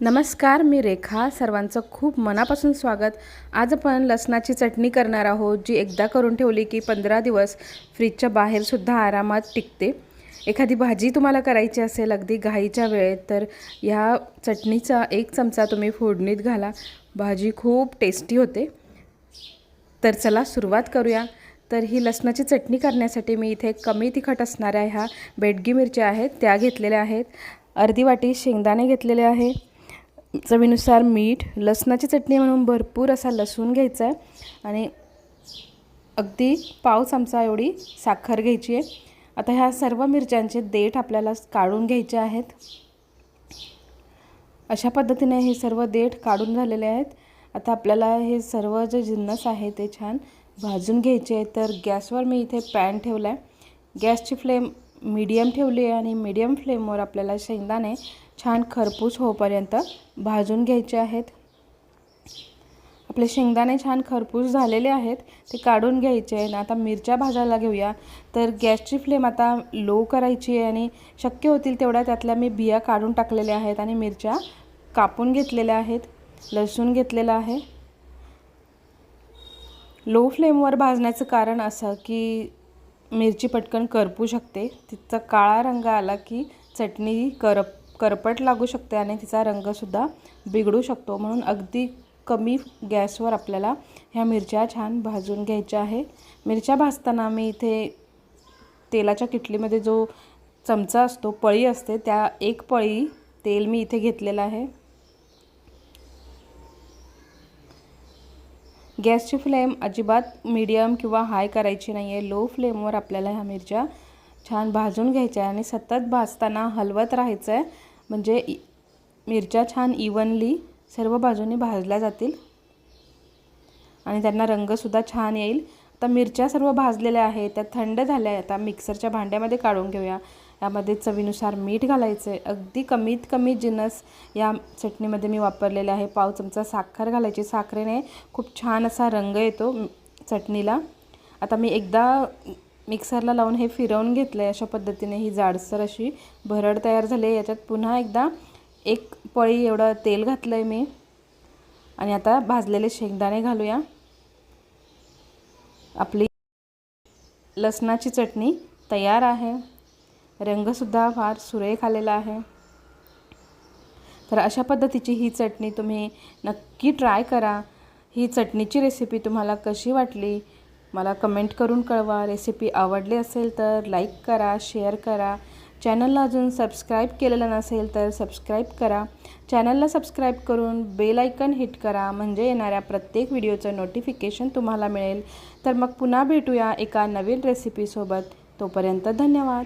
नमस्कार मी रेखा. सर्वांचं खूप मनापासून स्वागत. आज आपण लसणाची चटणी करणार आहोत जी एकदा करून ठेवली की पंधरा दिवस फ्रीजच्या बाहेरसुद्धा आरामात टिकते. एखादी भाजी तुम्हाला करायची असेल अगदी घाईच्या वेळेत तर ह्या चटणीचा एक चमचा तुम्ही फोडणीत घाला. भाजी खूप टेस्टी होते. तर चला सुरुवात करूया. तर ही लसणाची चटणी करण्यासाठी मी इथे कमी तिखट असणाऱ्या ह्या बेडगी मिरच्या आहेत त्या घेतलेल्या आहेत. अर्धी वाटी शेंगदाणे घेतलेले आहे. चवीनुसार मीठ लसणाची चटणी म्हणून भरपूर असा लसूण घ्यायचा आहे. आणि अगदी पाव चमचा एवढी साखर घ्यायची आहे. आता ह्या सर्व मिरच्यांचे देठ आपल्याला काढून घ्यायचे आहेत. अशा पद्धतीने हे सर्व देठ काढून झालेले आहेत. आता आपल्याला हे सर्व जे जिन्नस आहे ते छान भाजून घ्यायचे आहे तर गॅसवर मी इथे पॅन ठेवला आहे. गॅसची फ्लेम मीडियम ठेवली आहे आणि मीडियम फ्लेमवर आपल्याला शेंगदाणे छान खरपूस होईपर्यंत भाजून घ्यायचे आहेत. आपले शेंगदाणे छान खरपूस झालेले आहेत ते काढून घ्यायचे आहे आता मिरच्या भाजायला घेऊया. तर गॅसची फ्लेम आता लो करायची आहे आणि शक्य होतील तेवढ्या त्यातल्या मी बिया काढून टाकलेल्या आहेत आणि मिरच्या कापून घेतलेल्या आहेत लसूण घेतलेलं आहे. लो फ्लेमवर भाजण्याचं कारण असं की मिरची पटकन करपू शकते. तिचा काळा रंग आला की चटणी करप करपट लागू शकते आणि तिचा रंगसुद्धा बिघडू शकतो. म्हणून अगदी कमी गॅसवर आपल्याला ह्या मिरच्या छान भाजून घ्यायच्या आहे. मिरच्या भाजताना मी इथे तेलाच्या किटलीमध्ये जो चमचा असतो पळी असते त्या एक पळी तेल मी इथे घेतलेलं आहे. गॅसची फ्लेम अजिबात मीडियम किंवा हाय करायची नाही आहे लो फ्लेमवर आपल्याला ह्या मिरच्या छान भाजून घ्यायच्या आहे आणि सतत भाजताना हलवत राहायचं आहे म्हणजे मिरच्या छान इवनली सर्व बाजूंनी भाजल्या जातील. आणि त्यांना रंगसुद्धा छान येईल. आता मिरच्या सर्व भाजलेल्या आहेत त्या थंड झाल्या आहेत. आता मिक्सरच्या भांड्यामध्ये काढून घेऊया. यामध्ये चवीनुसार मीठ घालायचं. आहे अगदी कमीत कमी जिनस या चटणीमध्ये मी वापरलेले आहे. पाव चमचा साखर घालायची. साखरेने खूप छान असा रंग येतो चटणीला. आता मी एकदा मिक्सरला लावून हे फिरवून घेतलं आहे अशा पद्धतीने ही जाडसर अशी भरड तयार झाली आहे. याच्यात पुन्हा एकदा एक पळी एवढं तेल घातलं आहे मी. आणि आता भाजलेले शेंगदाणे घालूया. आपली लसणाची चटणी तयार आहे. रंगसुद्धा फार सुरेख आलेला आहे. तर अशा पद्धतीची ही चटणी तुम्ही नक्की ट्राय करा. ही चटणीची रेसिपी तुम्हाला कशी वाटली? मला कमेंट करून कळवा. रेसिपी आवडली असेल तर लाईक करा शेअर करा. चॅनलला अजून सबस्क्राईब केलेलं नसेल तर सबस्क्राईब करा. चॅनलला सबस्क्राईब करून बेल आयकन हिट करा. म्हणजे येणाऱ्या प्रत्येक व्हिडिओचं नोटिफिकेशन तुम्हाला मिळेल. तर मग पुन्हा भेटूया एका नवीन रेसिपीसोबत तोपर्यंत धन्यवाद.